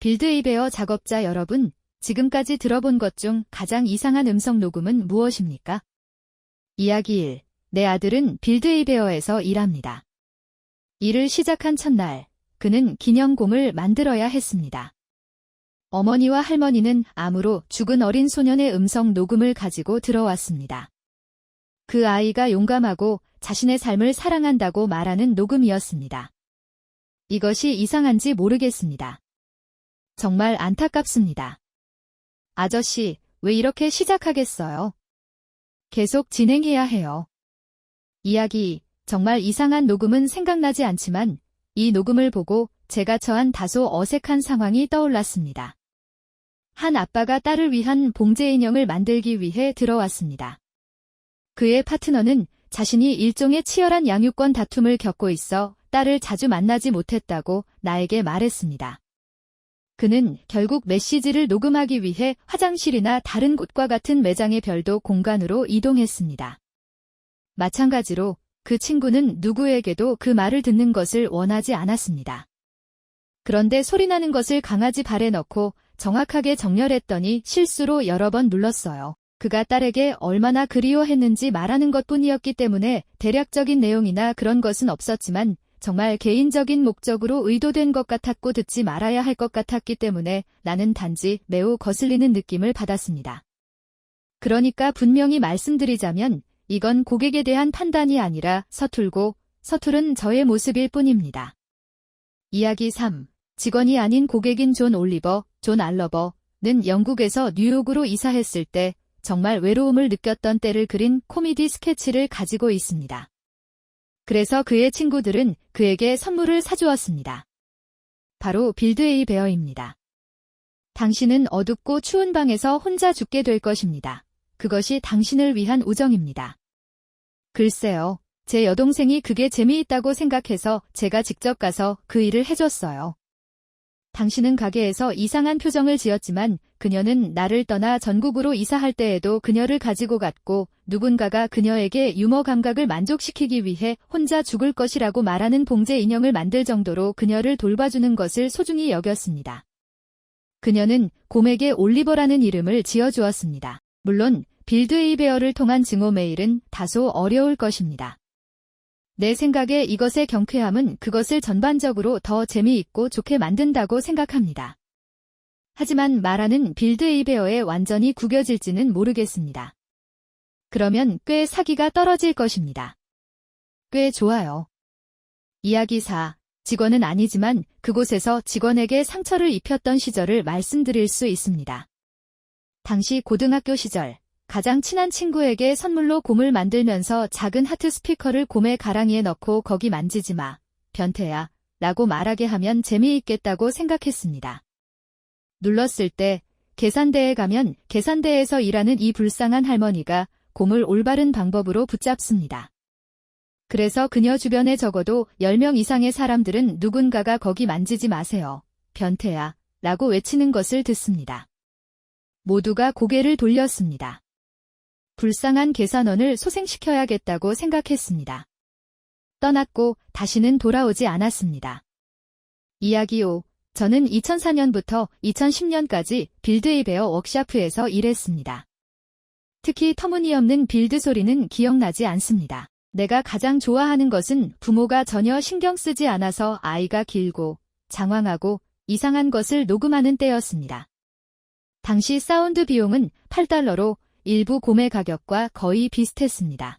빌드에이베어 작업자 여러분, 지금까지 들어본 것 중 가장 이상한 음성 녹음은 무엇입니까? 이야기 1. 내 아들은 빌드에이베어에서 일합니다. 일을 시작한 첫날, 그는 기념공을 만들어야 했습니다. 어머니와 할머니는 암으로 죽은 어린 소년의 음성 녹음을 가지고 들어왔습니다. 그 아이가 용감하고 자신의 삶을 사랑한다고 말하는 녹음이었습니다. 이것이 이상한지 모르겠습니다. 정말 안타깝습니다. 아저씨, 왜 이렇게 시작하겠어요? 계속 진행해야 해요. 이야기, 정말 이상한 녹음은 생각나지 않지만 이 녹음을 보고 제가 처한 다소 어색한 상황이 떠올랐습니다. 한 아빠가 딸을 위한 봉제 인형을 만들기 위해 들어왔습니다. 그의 파트너는 자신이 일종의 치열한 양육권 다툼을 겪고 있어 딸을 자주 만나지 못했다고 나에게 말했습니다. 그는 결국 메시지를 녹음하기 위해 화장실이나 다른 곳과 같은 매장의 별도 공간으로 이동했습니다. 마찬가지로 그 친구는 누구에게도 그 말을 듣는 것을 원하지 않았습니다. 그런데 소리나는 것을 강아지 발에 넣고 정확하게 정렬했더니 실수로 여러 번 눌렀어요. 그가 딸에게 얼마나 그리워했는지 말하는 것 뿐이었기 때문에 대략적인 내용이나 그런 것은 없었지만 정말 개인적인 목적으로 의도된 것 같았고 듣지 말아야 할 것 같았기 때문에 나는 단지 매우 거슬리는 느낌을 받았습니다. 그러니까 분명히 말씀드리자면 이건 고객에 대한 판단이 아니라 서툴고 서투른 저의 모습일 뿐입니다. 이야기 3. 직원이 아닌 고객인 존 올리버, 존 알러버는 영국에서 뉴욕으로 이사했을 때 정말 외로움을 느꼈던 때를 그린 코미디 스케치를 가지고 있습니다. 그래서 그의 친구들은 그에게 선물을 사주었습니다. 바로 빌드에이 베어입니다. 당신은 어둡고 추운 방에서 혼자 죽게 될 것입니다. 그것이 당신을 위한 우정입니다. 글쎄요, 제 여동생이 그게 재미있다고 생각해서 제가 직접 가서 그 일을 해줬어요. 당신은 가게에서 이상한 표정을 지었지만 그녀는 나를 떠나 전국으로 이사할 때에도 그녀를 가지고 갔고 누군가가 그녀에게 유머 감각을 만족시키기 위해 혼자 죽을 것이라고 말하는 봉제 인형을 만들 정도로 그녀를 돌봐주는 것을 소중히 여겼습니다. 그녀는 곰에게 올리버라는 이름을 지어주었습니다. 물론 빌드 에이베어를 통한 증오 메일은 다소 어려울 것입니다. 내 생각에 이것의 경쾌함은 그것을 전반적으로 더 재미있고 좋게 만든다고 생각합니다. 하지만 말하는 빌드 에이베어에 완전히 구겨질지는 모르겠습니다. 그러면 꽤 사기가 떨어질 것입니다. 꽤 좋아요. 이야기 4. 직원은 아니지만 그곳에서 직원에게 상처를 입혔던 시절을 말씀드릴 수 있습니다. 당시 고등학교 시절 가장 친한 친구에게 선물로 곰을 만들면서 작은 하트 스피커를 곰의 가랑이에 넣고 거기 만지지 마, 변태야, 라고 말하게 하면 재미있겠다고 생각했습니다. 눌렀을 때 계산대에 가면 계산대에서 일하는 이 불쌍한 할머니가 곰을 올바른 방법으로 붙잡습니다. 그래서 그녀 주변에 적어도 10명 이상의 사람들은 누군가가 거기 만지지 마세요. 변태야. 라고 외치는 것을 듣습니다. 모두가 고개를 돌렸습니다. 불쌍한 계산원을 소생시켜야겠다고 생각했습니다. 떠났고 다시는 돌아오지 않았습니다. 이야기 5. 저는 2004년부터 2010년까지 빌드에이베어 워크샤프에서 일했습니다. 특히 터무니없는 빌드 소리는 기억나지 않습니다. 내가 가장 좋아하는 것은 부모가 전혀 신경 쓰지 않아서 아이가 길고 장황하고 이상한 것을 녹음하는 때였습니다. 당시 사운드 비용은 8달러로 일부 곰의 가격과 거의 비슷했습니다.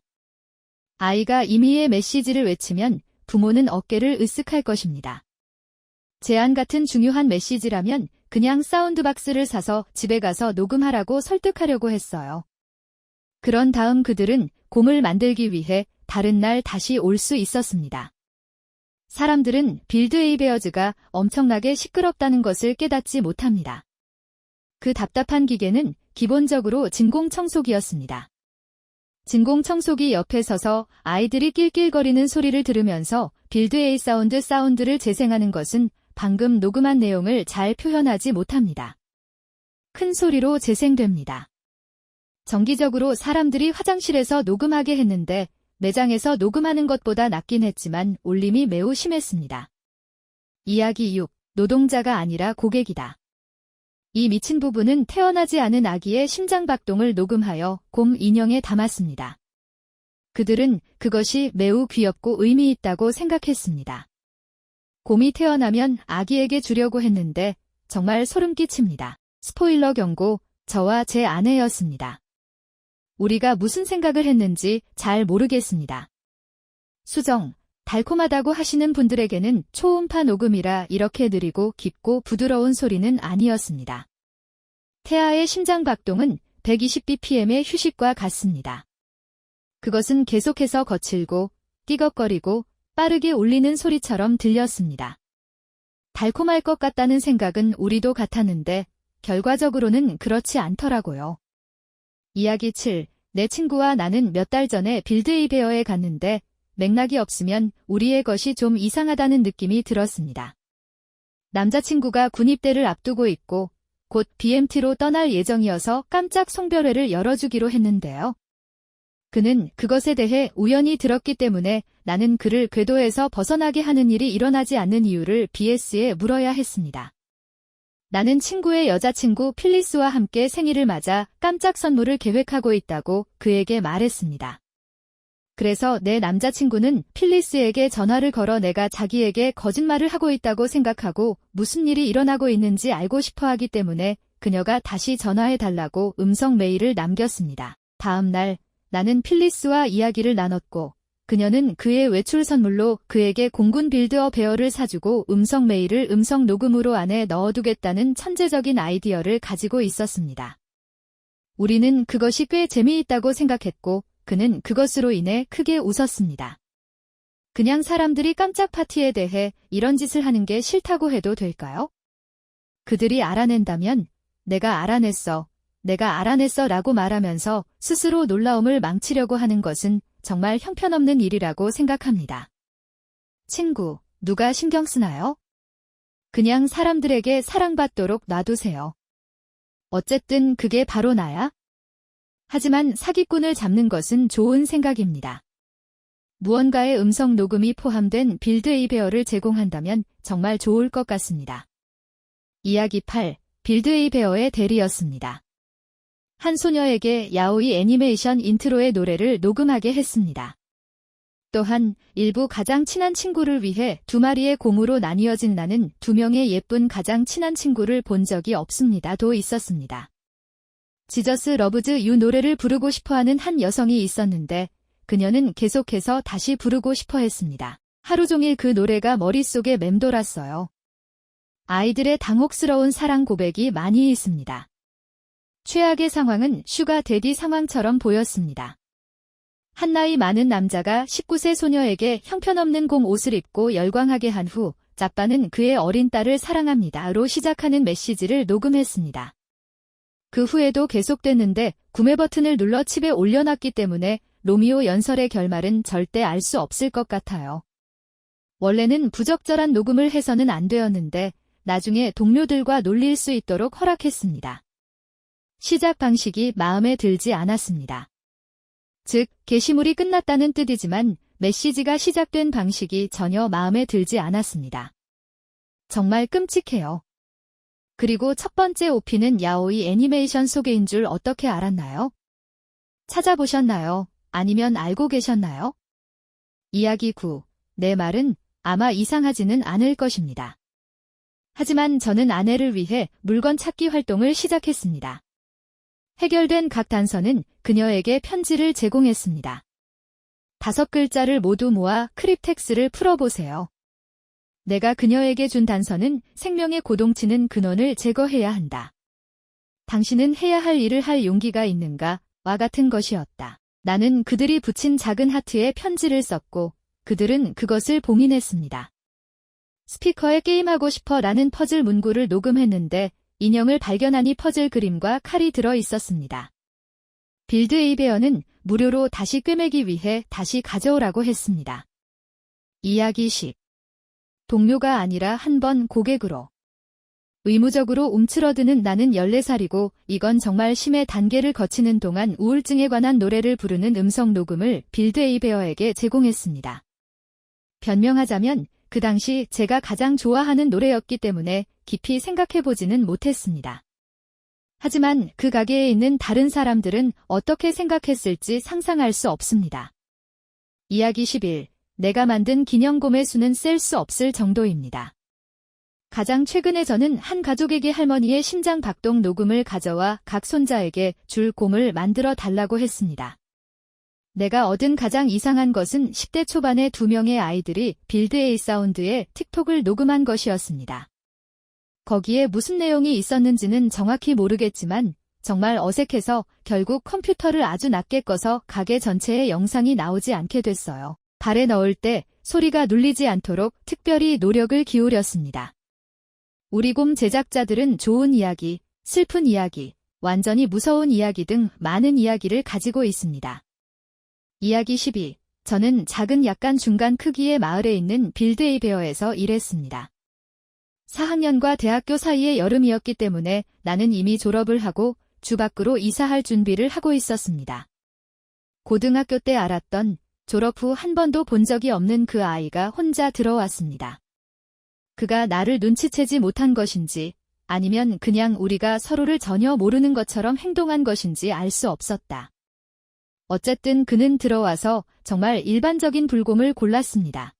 아이가 임의의 메시지를 외치면 부모는 어깨를 으쓱할 것입니다. 제안 같은 중요한 메시지라면 그냥 사운드박스를 사서 집에 가서 녹음하라고 설득하려고 했어요. 그런 다음 그들은 곰을 만들기 위해 다른 날 다시 올 수 있었습니다. 사람들은 빌드 에이베어즈가 엄청나게 시끄럽다는 것을 깨닫지 못합니다. 그 답답한 기계는 기본적으로 진공청소기였습니다. 진공청소기 옆에 서서 아이들이 낄낄거리는 소리를 들으면서 빌드 에이 사운드 사운드를 재생하는 것은 방금 녹음한 내용을 잘 표현하지 못합니다. 큰 소리로 재생됩니다. 정기적으로 사람들이 화장실에서 녹음하게 했는데 매장에서 녹음하는 것보다 낫긴 했지만 울림이 매우 심했습니다. 이야기 6. 노동자가 아니라 고객이다. 이 미친 부부는 태어나지 않은 아기의 심장박동을 녹음하여 곰 인형에 담았습니다. 그들은 그것이 매우 귀엽고 의미 있다고 생각했습니다. 곰이 태어나면 아기에게 주려고 했는데 정말 소름 끼칩니다. 스포일러 경고, 저와 제 아내였습니다. 우리가 무슨 생각을 했는지 잘 모르겠습니다. 수정, 달콤하다고 하시는 분들에게는 초음파 녹음이라 이렇게 느리고 깊고 부드러운 소리는 아니었습니다. 태아의 심장 박동은 120bpm의 휴식과 같습니다. 그것은 계속해서 거칠고 띠걱거리고 빠르게 울리는 소리처럼 들렸습니다. 달콤할 것 같다는 생각은 우리도 같았는데 결과적으로는 그렇지 않더라고요. 이야기 7. 내 친구와 나는 몇 달 전에 빌드에이베어에 갔는데 맥락이 없으면 우리의 것이 좀 이상하다는 느낌이 들었습니다. 남자친구가 군입대를 앞두고 있고 곧 BMT로 떠날 예정이어서 깜짝 송별회를 열어주기로 했는데요. 그는 그것에 대해 우연히 들었기 때문에 나는 그를 궤도에서 벗어나게 하는 일이 일어나지 않는 이유를 BS에 물어야 했습니다. 나는 친구의 여자친구 필리스와 함께 생일을 맞아 깜짝 선물을 계획하고 있다고 그에게 말했습니다. 그래서 내 남자친구는 필리스에게 전화를 걸어 내가 자기에게 거짓말을 하고 있다고 생각하고 무슨 일이 일어나고 있는지 알고 싶어 하기 때문에 그녀가 다시 전화해 달라고 음성 메일을 남겼습니다. 다음 날 나는 필리스와 이야기를 나눴고 그녀는 그의 외출 선물로 그에게 공군 빌드어 베어를 사주고 음성 메일을 음성 녹음으로 안에 넣어두겠다는 천재적인 아이디어를 가지고 있었습니다. 우리는 그것이 꽤 재미있다고 생각했고 그는 그것으로 인해 크게 웃었습니다. 그냥 사람들이 깜짝 파티에 대해 이런 짓을 하는 게 싫다고 해도 될까요? 그들이 알아낸다면 내가 알아냈어, 내가 알아냈어 라고 말하면서 스스로 놀라움을 망치려고 하는 것은 정말 형편없는 일이라고 생각합니다. 친구, 누가 신경 쓰나요? 그냥 사람들에게 사랑받도록 놔두세요. 어쨌든 그게 바로 나야? 하지만 사기꾼을 잡는 것은 좋은 생각입니다. 무언가의 음성 녹음이 포함된 빌드 에이베어를 제공한다면 정말 좋을 것 같습니다. 이야기 8. 빌드 에이베어의 대리였습니다. 한 소녀에게 야오이 애니메이션 인트로의 노래를 녹음하게 했습니다. 또한 일부 가장 친한 친구를 위해 두 마리의 곰으로 나뉘어진 나는 두 명의 예쁜 가장 친한 친구를 본 적이 없습니다도 있었습니다. 지저스 러브즈 유 노래를 부르고 싶어하는 한 여성이 있었는데 그녀는 계속해서 다시 부르고 싶어 했습니다. 하루 종일 그 노래가 머릿속에 맴돌았어요. 아이들의 당혹스러운 사랑 고백이 많이 있습니다. 최악의 상황은 슈가 데디 상황처럼 보였습니다. 한 나이 많은 남자가 19세 소녀에게 형편없는 공 옷을 입고 열광하게 한후 짜빠는 그의 어린 딸을 사랑합니다로 시작하는 메시지를 녹음했습니다. 그 후에도 계속됐는데 구매 버튼을 눌러 칩에 올려놨기 때문에 로미오 연설의 결말은 절대 알 수 없을 것 같아요. 원래는 부적절한 녹음을 해서는 안 되었는데 나중에 동료들과 놀릴 수 있도록 허락했습니다. 시작 방식이 마음에 들지 않았습니다. 즉, 게시물이 끝났다는 뜻이지만 메시지가 시작된 방식이 전혀 마음에 들지 않았습니다. 정말 끔찍해요. 그리고 첫 번째 오피는 야오이 애니메이션 속에인 줄 어떻게 알았나요? 찾아보셨나요? 아니면 알고 계셨나요? 이야기 9. 내 말은 아마 이상하지는 않을 것입니다. 하지만 저는 아내를 위해 물건 찾기 활동을 시작했습니다. 해결된 각 단서는 그녀에게 편지를 제공했습니다. 다섯 글자를 모두 모아 크립텍스를 풀어보세요. 내가 그녀에게 준 단서는 생명의 고동치는 근원을 제거해야 한다. 당신은 해야 할 일을 할 용기가 있는가? 와 같은 것이었다. 나는 그들이 붙인 작은 하트에 편지를 썼고 그들은 그것을 봉인했습니다. 스피커에 게임하고 싶어 라는 퍼즐 문구를 녹음했는데 인형을 발견하니 퍼즐 그림과 칼이 들어 있었습니다. 빌드 에이베어는 무료로 다시 꿰매기 위해 다시 가져오라고 했습니다. 이야기 10. 동료가 아니라 한 번 고객으로. 의무적으로 움츠러드는 나는 14살이고 이건 정말 심의 단계를 거치는 동안 우울증에 관한 노래를 부르는 음성 녹음을 빌드 에이베어에게 제공했습니다. 변명하자면 그 당시 제가 가장 좋아하는 노래였기 때문에 깊이 생각해보지는 못했습니다. 하지만 그 가게에 있는 다른 사람들은 어떻게 생각했을지 상상할 수 없습니다. 이야기 11. 내가 만든 기념곰의 수는 셀 수 없을 정도입니다. 가장 최근에 저는 한 가족에게 할머니의 심장 박동 녹음을 가져와 각 손자에게 줄 곰을 만들어 달라고 했습니다. 내가 얻은 가장 이상한 것은 10대 초반의 두 명의 아이들이 빌드 에이 사운드의 틱톡을 녹음한 것이었습니다. 거기에 무슨 내용이 있었는지는 정확히 모르겠지만 정말 어색해서 결국 컴퓨터를 아주 낮게 꺼서 가게 전체의 영상이 나오지 않게 됐어요. 발에 넣을 때 소리가 눌리지 않도록 특별히 노력을 기울였습니다. 우리 곰 제작자들은 좋은 이야기, 슬픈 이야기, 완전히 무서운 이야기 등 많은 이야기를 가지고 있습니다. 이야기 12. 저는 작은 약간 중간 크기의 마을에 있는 빌드에이베어에서 일했습니다. 4학년과 대학교 사이의 여름이었기 때문에 나는 이미 졸업을 하고 주 밖으로 이사할 준비를 하고 있었습니다. 고등학교 때 알았던 졸업 후 한 번도 본 적이 없는 그 아이가 혼자 들어왔습니다. 그가 나를 눈치채지 못한 것인지 아니면 그냥 우리가 서로를 전혀 모르는 것처럼 행동한 것인지 알 수 없었다. 어쨌든 그는 들어와서 정말 일반적인 불곰을 골랐습니다.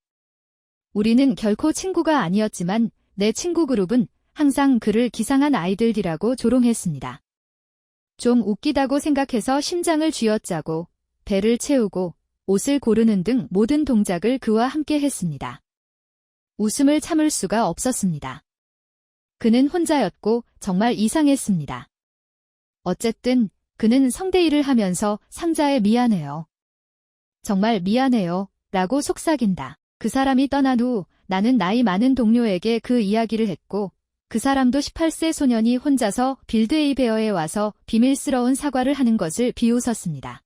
우리는 결코 친구가 아니었지만 내 친구 그룹은 항상 그를 기상한 아이들이라고 조롱했습니다. 좀 웃기다고 생각해서 심장을 쥐어짜고 배를 채우고 옷을 고르는 등 모든 동작을 그와 함께 했습니다. 웃음을 참을 수가 없었습니다. 그는 혼자였고 정말 이상했습니다. 어쨌든 그는 성대일을 하면서 상자에 미안해요. 정말 미안해요. 라고 속삭인다. 그 사람이 떠난 후 나는 나이 많은 동료에게 그 이야기를 했고 그 사람도 18세 소년이 혼자서 빌드에이베어에 와서 비밀스러운 사과를 하는 것을 비웃었습니다.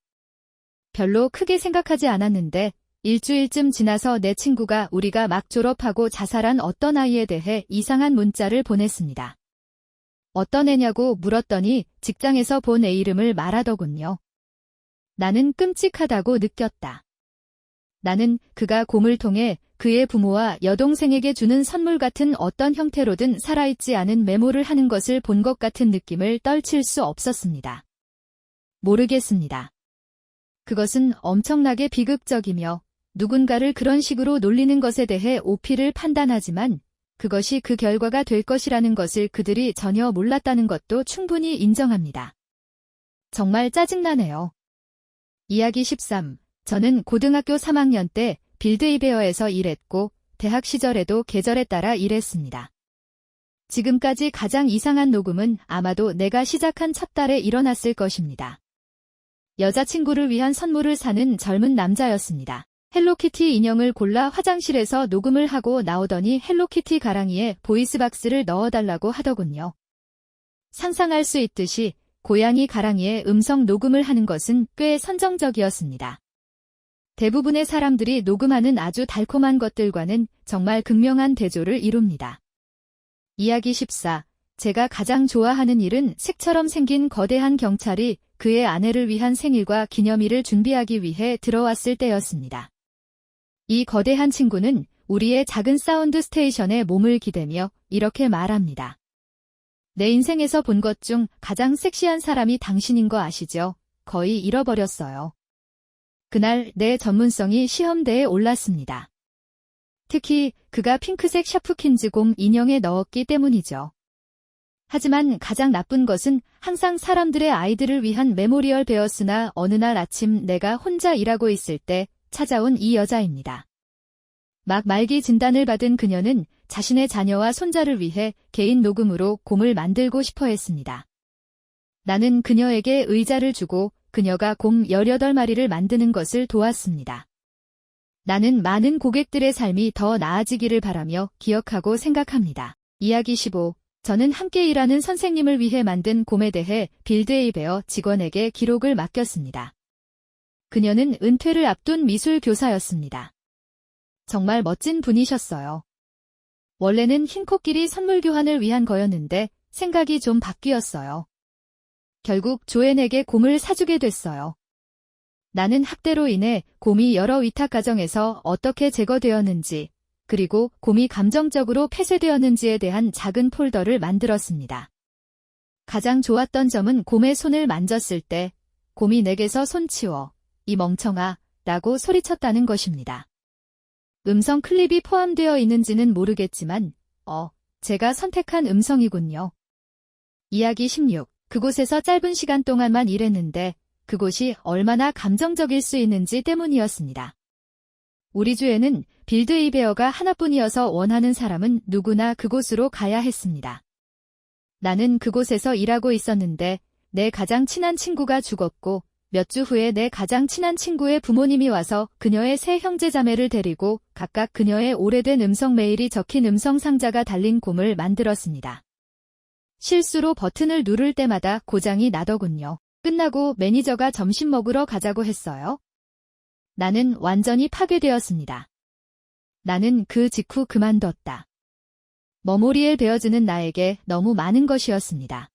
별로 크게 생각하지 않았는데 일주일쯤 지나서 내 친구가 우리가 막 졸업하고 자살한 어떤 아이에 대해 이상한 문자를 보냈습니다. 어떤 애냐고 물었더니 직장에서 본 애 이름을 말하더군요. 나는 끔찍하다고 느꼈다. 나는 그가 곰을 통해 그의 부모와 여동생에게 주는 선물 같은 어떤 형태로든 살아있지 않은 메모를 하는 것을 본 것 같은 느낌을 떨칠 수 없었습니다. 모르겠습니다. 그것은 엄청나게 비극적이며 누군가를 그런 식으로 놀리는 것에 대해 오피를 판단하지만 그것이 그 결과가 될 것이라는 것을 그들이 전혀 몰랐다는 것도 충분히 인정합니다. 정말 짜증나네요. 이야기 13. 저는 고등학교 3학년 때 빌드이베어에서 일했고 대학 시절에도 계절에 따라 일했습니다. 지금까지 가장 이상한 녹음은 아마도 내가 시작한 첫 달에 일어났을 것입니다. 여자친구를 위한 선물을 사는 젊은 남자였습니다. 헬로키티 인형을 골라 화장실에서 녹음을 하고 나오더니 헬로키티 가랑이에 보이스박스를 넣어달라고 하더군요. 상상할 수 있듯이 고양이 가랑이에 음성 녹음을 하는 것은 꽤 선정적이었습니다. 대부분의 사람들이 녹음하는 아주 달콤한 것들과는 정말 극명한 대조를 이룹니다. 이야기 14. 제가 가장 좋아하는 일은 색처럼 생긴 거대한 경찰이 그의 아내를 위한 생일과 기념일을 준비하기 위해 들어왔을 때였습니다. 이 거대한 친구는 우리의 작은 사운드 스테이션에 몸을 기대며 이렇게 말합니다. 내 인생에서 본 것 중 가장 섹시한 사람이 당신인 거 아시죠? 거의 잃어버렸어요. 그날 내 전문성이 시험대에 올랐습니다. 특히 그가 핑크색 샤프킨즈 곰 인형에 넣었기 때문이죠. 하지만 가장 나쁜 것은 항상 사람들의 아이들을 위한 메모리얼 베어스나 어느 날 아침 내가 혼자 일하고 있을 때 찾아온 이 여자입니다. 막 말기 진단을 받은 그녀는 자신의 자녀와 손자를 위해 개인 녹음으로 곰을 만들고 싶어 했습니다. 나는 그녀에게 의자를 주고 그녀가 곰 18마리를 만드는 것을 도왔습니다. 나는 많은 고객들의 삶이 더 나아지기를 바라며 기억하고 생각합니다. 이야기 15. 저는 함께 일하는 선생님을 위해 만든 곰에 대해 빌드에이베어 직원에게 기록을 맡겼습니다. 그녀는 은퇴를 앞둔 미술 교사였습니다. 정말 멋진 분이셨어요. 원래는 흰 코끼리 선물 교환을 위한 거였는데 생각이 좀 바뀌었어요. 결국 조앤에게 곰을 사주게 됐어요. 나는 학대로 인해 곰이 여러 위탁 가정에서 어떻게 제거되었는지, 그리고 곰이 감정적으로 폐쇄되었는지에 대한 작은 폴더를 만들었습니다. 가장 좋았던 점은 곰의 손을 만졌을 때 곰이 내게서 손 치워 이 멍청아 라고 소리쳤다는 것입니다. 음성 클립이 포함되어 있는지는 모르겠지만 어, 제가 선택한 음성이군요. 이야기 16. 그곳에서 짧은 시간 동안만 일했는데 그곳이 얼마나 감정적일 수 있는지 때문이었습니다. 우리 주에는 빌드 이베어가 하나뿐이어서 원하는 사람은 누구나 그곳으로 가야 했습니다. 나는 그곳에서 일하고 있었는데 내 가장 친한 친구가 죽었고 몇 주 후에 내 가장 친한 친구의 부모님이 와서 그녀의 세 형제자매를 데리고 각각 그녀의 오래된 음성 메일이 적힌 음성 상자가 달린 곰을 만들었습니다. 실수로 버튼을 누를 때마다 고장이 나더군요. 끝나고 매니저가 점심 먹으러 가자고 했어요. 나는 완전히 파괴되었습니다. 나는 그 직후 그만뒀다. 머모리에 베어주는 나에게 너무 많은 것이었습니다.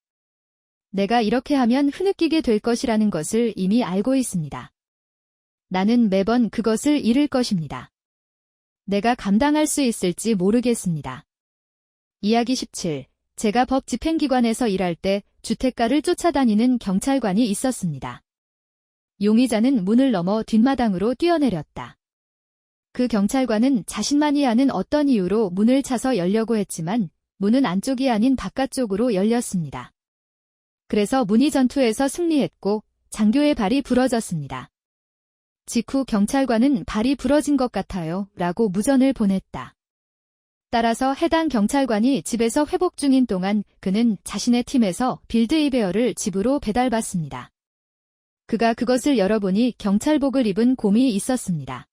내가 이렇게 하면 흐느끼게 될 것이라는 것을 이미 알고 있습니다. 나는 매번 그것을 잃을 것입니다. 내가 감당할 수 있을지 모르겠습니다. 이야기 17. 제가 법 집행기관에서 일할 때 주택가를 쫓아다니는 경찰관이 있었습니다. 용의자는 문을 넘어 뒷마당으로 뛰어내렸다. 그 경찰관은 자신만이 아는 어떤 이유로 문을 차서 열려고 했지만 문은 안쪽이 아닌 바깥쪽으로 열렸습니다. 그래서 문의 전투에서 승리했고 장교의 발이 부러졌습니다. 직후 경찰관은 발이 부러진 것 같아요 라고 무전을 보냈다. 따라서 해당 경찰관이 집에서 회복 중인 동안 그는 자신의 팀에서 빌드 이베어를 집으로 배달받습니다. 그가 그것을 열어보니 경찰복을 입은 곰이 있었습니다.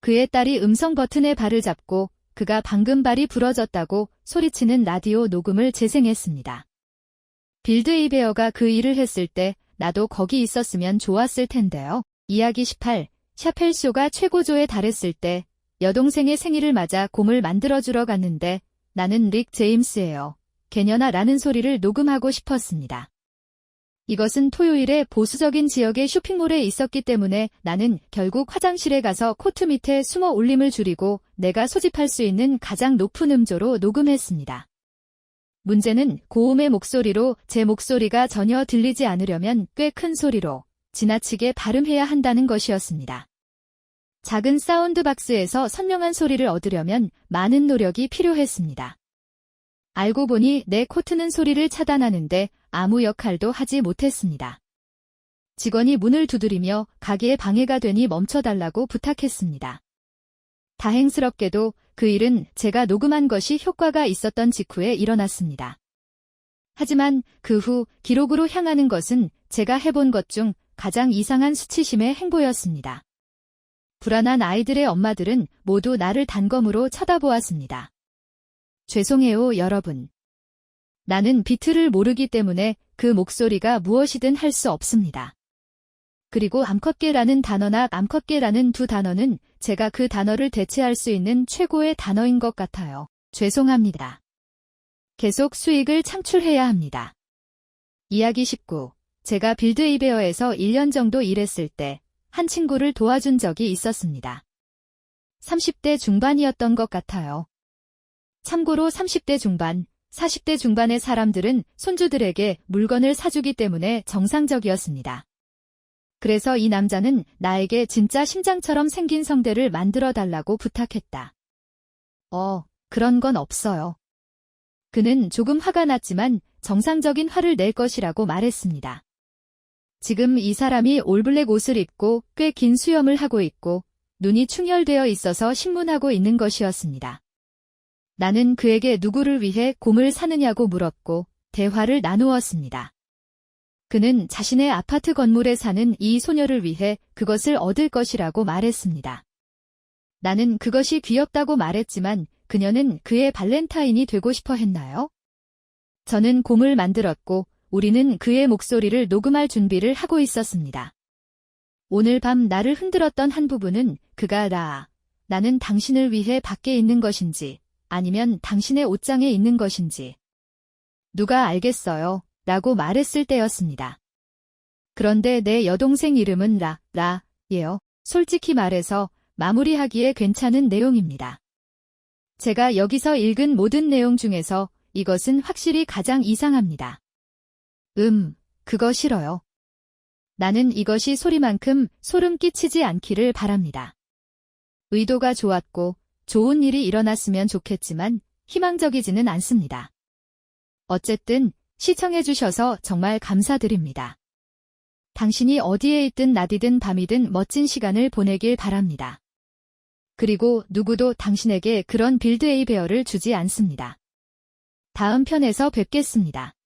그의 딸이 음성 버튼에 발을 잡고 그가 방금 발이 부러졌다고 소리치는 라디오 녹음을 재생했습니다. 빌드 이베어가 그 일을 했을 때 나도 거기 있었으면 좋았을 텐데요. 이야기 18. 샤펠쇼가 최고조에 달했을 때 여동생의 생일을 맞아 곰을 만들어주러 갔는데 나는 릭 제임스예요. 개녀나 라는 소리를 녹음하고 싶었습니다. 이것은 토요일에 보수적인 지역의 쇼핑몰에 있었기 때문에 나는 결국 화장실에 가서 코트 밑에 숨어 울림을 줄이고 내가 소집할 수 있는 가장 높은 음조로 녹음했습니다. 문제는 고음의 목소리로 제 목소리가 전혀 들리지 않으려면 꽤 큰 소리로 지나치게 발음해야 한다는 것이었습니다. 작은 사운드 박스에서 선명한 소리를 얻으려면 많은 노력이 필요했습니다. 알고 보니 내 코트는 소리를 차단하는데 아무 역할도 하지 못했습니다. 직원이 문을 두드리며 가게에 방해가 되니 멈춰달라고 부탁했습니다. 다행스럽게도 그 일은 제가 녹음한 것이 효과가 있었던 직후에 일어났습니다. 하지만 그 후 기록으로 향하는 것은 제가 해본 것 중 가장 이상한 수치심의 행보였습니다. 불안한 아이들의 엄마들은 모두 나를 단검으로 쳐다보았습니다. 죄송해요, 여러분. 나는 비트를 모르기 때문에 그 목소리가 무엇이든 할 수 없습니다. 그리고 암컷계라는 단어나 암컷계라는 두 단어는 제가 그 단어를 대체할 수 있는 최고의 단어인 것 같아요. 죄송합니다. 계속 수익을 창출해야 합니다. 이야기 19. 제가 빌드 이베어에서 1년 정도 일했을 때 한 친구를 도와준 적이 있었습니다. 30대 중반이었던 것 같아요. 참고로 30대 중반, 40대 중반의 사람들은 손주들에게 물건을 사주기 때문에 정상적이었습니다. 그래서 이 남자는 나에게 진짜 심장처럼 생긴 성대를 만들어 달라고 부탁했다. 어, 그런 건 없어요. 그는 조금 화가 났지만 정상적인 화를 낼 것이라고 말했습니다. 지금 이 사람이 올블랙 옷을 입고 꽤 긴 수염을 하고 있고 눈이 충혈되어 있어서 신문하고 있는 것이었습니다. 나는 그에게 누구를 위해 곰을 사느냐고 물었고 대화를 나누었습니다. 그는 자신의 아파트 건물에 사는 이 소녀를 위해 그것을 얻을 것이라고 말했습니다. 나는 그것이 귀엽다고 말했지만 그녀는 그의 발렌타인이 되고 싶어 했나요? 저는 곰을 만들었고 우리는 그의 목소리를 녹음할 준비를 하고 있었습니다. 오늘 밤 나를 흔들었던 한 부분은 그가 나, 나는 당신을 위해 밖에 있는 것인지 아니면 당신의 옷장에 있는 것인지. 누가 알겠어요. 라고 말했을 때였습니다. 그런데 내 여동생 이름은 라, 라, 예요. 솔직히 말해서 마무리하기에 괜찮은 내용입니다. 제가 여기서 읽은 모든 내용 중에서 이것은 확실히 가장 이상합니다. 음, 그거 싫어요. 나는 이것이 소리만큼 소름 끼치지 않기를 바랍니다. 의도가 좋았고 좋은 일이 일어났으면 좋겠지만 희망적이지는 않습니다. 어쨌든 시청해주셔서 정말 감사드립니다. 당신이 어디에 있든 낮이든 밤이든 멋진 시간을 보내길 바랍니다. 그리고 누구도 당신에게 그런 빌드 에이 베어를 주지 않습니다. 다음 편에서 뵙겠습니다.